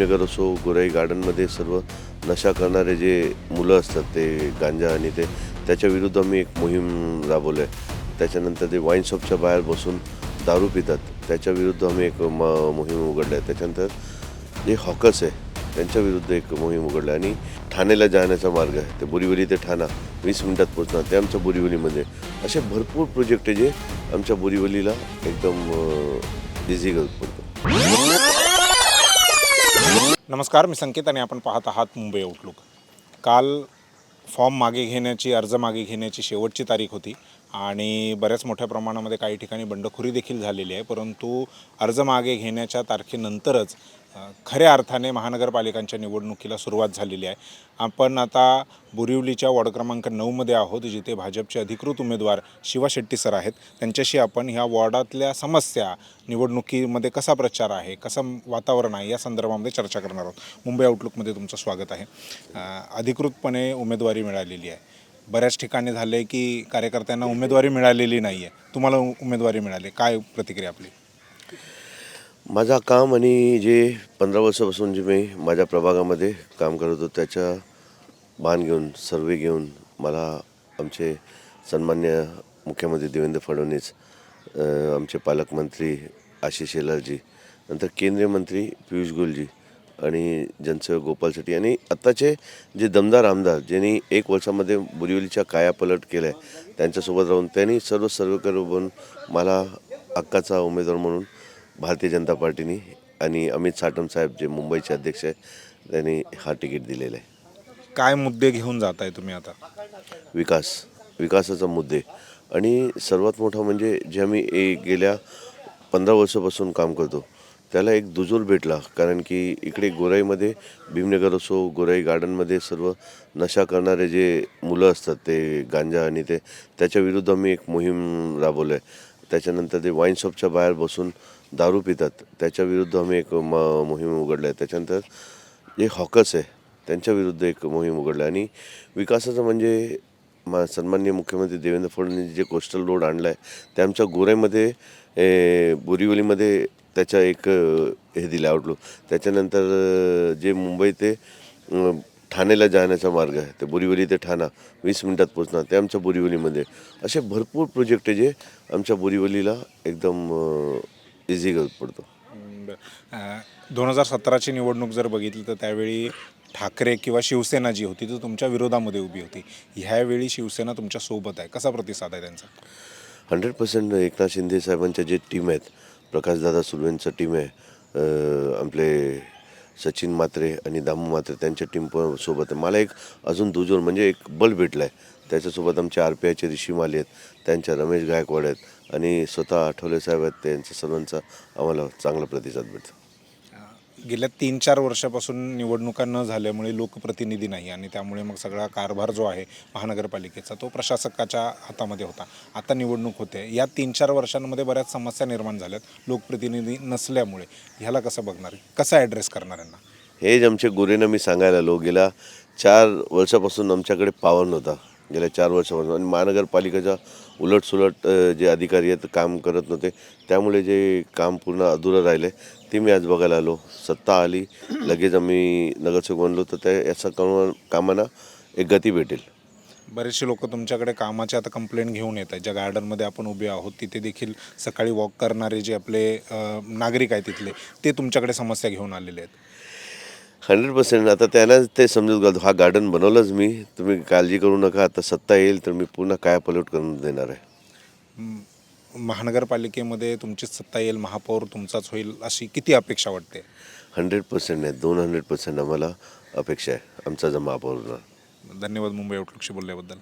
भीमनगर असो गोराई गार्डनमध्ये सर्व नशा करणारे जे मुलं असतात ते गांजा आणि ते त्याच्या विरुद्ध आम्ही एक मोहीम राबवलं आहे. त्याच्यानंतर ते वाईन शॉपच्या बाहेर बसून दारू पितात. त्याच्या विरुद्ध आम्ही एक म मोहीम उघडली आहे. त्याच्यानंतर जे हॉकर्स आहे त्यांच्या विरुद्ध एक मोहीम उघडली आहे. आणि ठाण्याला जाण्याचा मार्ग आहे. ते बोरिवली ते ठाणा वीस मिनिटात पोचणार ते आमच्या बोरिवलीमध्ये. असे भरपूर प्रोजेक्ट आहे जे आमच्या बोरिवलीला एकदम इझी पडतो नमस्कार मी संकेत आणि आपण पाहत आहात मुंबई आउटलुक काल फॉर्म मागे घेण्याची अर्ज मागे घेण्याची शेवटची तारीख होती. आणि बऱ्याच मोठ्या प्रमाणामध्ये काही ठिकाणी बंडखोरी देखील झालेली आहे परंतु अर्ज मागे घेण्याच्या तारखेनंतरच खऱ्या अर्थाने महानगरपालिकांच्या निवडणुकीला सुरुवात झालेली आहे. आपण आता बोरिवलीच्या वॉर्ड क्रमांक नऊमध्ये आहोत जिथे भाजपचे अधिकृत उमेदवार शिवा शेट्टी सर आहेत. त्यांच्याशी आपण ह्या वॉर्डातल्या समस्या निवडणुकीमध्ये कसा प्रचार आहे कसं वातावरण आहे या संदर्भामध्ये चर्चा करणार आहोत. मुंबई आउटलुकमध्ये तुमचं स्वागत आहे. अधिकृतपणे उमेदवारी मिळालेली आहे. बऱ्याच ठिकाणी झाले की कार्यकर्त्यांना उमेदवारी मिळालेली नाही आहे तुम्हाला उमेदवारी मिळाली. काय प्रतिक्रिया आपली? माझा काम आणि जे पंधरा वर्षापासून जे मी माझ्या प्रभागामध्ये काम करत होतो त्याच्या भान घेऊन सर्वे घेऊन मला आमचे सन्मान्य मुख्यमंत्री देवेंद्र फडणवीस आमचे पालकमंत्री आशिष शेलारजी नंतर केंद्रीय मंत्री पियुष गोयलजी आणि जनसेवक गोपाल शेट्टी आणि आत्ताचे जे दमदार आमदार ज्यांनी एक वर्षामध्ये बोरिवलीच्या कायापलट केलं आहे त्यांच्यासोबत राहून त्यांनी सर्व सर्वेकर बनून मला हक्काचा उमेदवार म्हणून भारतीय जनता पार्टीने आणि अमित साटम साहेब जे मुंबईचे अध्यक्ष आहे त्यांनी हा तिकीट दिलेला आहे. काय मुद्दे घेऊन जात आहे तुम्ही आता? विकास. विकासाचा मुद्दे. आणि सर्वात मोठा म्हणजे जे आम्ही ए गेल्या पंधरा वर्षापासून काम करतो त्याला एक दुजोर भेटला कारण की इकडे गोराईमध्ये भीमनगर असो गोराई गार्डनमध्ये सर्व नशा करणारे जे मुलं असतात ते गांजा आणि ते त्याच्या विरुद्ध आम्ही एक मोहीम राबवलं आहे. त्याच्यानंतर ते वाईन शॉपच्या बाहेर बसून दारू पितात. त्याच्या विरुद्ध आम्ही एक म मोहीम उघडलं आहे. त्याच्यानंतर जे हॉकर्स आहे त्यांच्या विरुद्ध एक मोहीम उघडलं आहे. आणि विकासाचं म्हणजे मा सन्माननीय मुख्यमंत्री देवेंद्र फडणवीस जे कोस्टल रोड आणला आहे ते आमच्या गोऱ्यामध्ये बोरिवलीमध्ये त्याच्या एक हे दिलं आउटलुक त्याच्यानंतर जे मुंबई ते ठाण्याला जाण्याचा मार्ग आहे. ते बोरिवली ते ठाणा वीस मिनिटात पोचणार ते आमच्या बोरिवलीमध्ये. असे भरपूर प्रोजेक्ट आहे जे आमच्या बोरिवलीला एकदम इझी पडतो. दोन हजार सतराची निवडणूक जर बघितली तर त्यावेळी ठाकरे किंवा शिवसेना जी होती ती तुमच्या विरोधामध्ये उभी होती. ह्यावेळी शिवसेना तुमच्यासोबत आहे. कसा प्रतिसाद आहे त्यांचा? हंड्रेड पर्सेंट एकनाथ शिंदे साहेबांच्या जे टीम आहेत प्रकाशदादा सुर्वेंचं टीम आहे. आपले सचिन मात्रे आणि दामू मात्रे त्यांच्या टीम पण सोबत. आहे मला एक अजून दुजोर म्हणजे एक बल भेटला आहे त्याच्यासोबत आमचे आर पी आयचे ऋषी माली आहेत त्यांच्या रमेश गायकवाड आहेत आणि स्वतः आठवले साहेब आहेत त्यांच्या सर्वांचा आम्हाला चांगला प्रतिसाद भेटतो. गेल्या तीन चार वर्षापासून निवडणुका न झाल्यामुळे लोकप्रतिनिधी नाही आणि त्यामुळे मग सगळा कारभार जो आहे महानगरपालिकेचा तो प्रशासकाच्या हातामध्ये होता. आता निवडणूक होते. या तीन चार वर्षांमध्ये बऱ्याच समस्या निर्माण झाल्यात. लोकप्रतिनिधी नसल्यामुळे. ह्याला कसं बघणार? कसं ॲड्रेस करणार यांना? हे जे आमचे गुरेनं मी सांगायला आलो. गेल्या चार वर्षापासून आमच्याकडे पावर नव्हता. गेल्या चार वर्षापासून. आणि महानगरपालिकेच्या उलटसुलट जे अधिकारी आहेत काम करत नव्हते. त्यामुळे जे काम पूर्ण अधुरं राहिले ते मी आज बघायला आलो. सत्ता आली लगेच आम्ही नगरसेवक बनलो. तर त्या याचा काम कामांना एक गती भेटेल. बरेचसे लोक तुमच्याकडे कामाचे आता कंप्लेंट घेऊन येत आहेत. ज्या गार्डनमध्ये आपण उभे आहोत तिथे देखील सकाळी वॉक करणारे जे आपले नागरिक आहेत तिथले ते तुमच्याकडे समस्या घेऊन आलेले आहेत. Hundred percent. आता त्यांना ते समजूत घालतो हा गार्डन बनवलंच मी. तुम्ही काळजी करू नका आता सत्ता येईल तर मी पुन्हा काय पलट करून देणार आहे. महानगरपालिकेमध्ये तुमची सत्ता येईल महापौर तुमचाच होईल अशी किती अपेक्षा वाटते? हंड्रेड पर्सेंट नाही दोन हंड्रेड पर्सेंट आम्हाला अपेक्षा आहे आमचा जमा होणार धन्यवाद मुंबई आउटलुकशी बोलल्याबद्दल.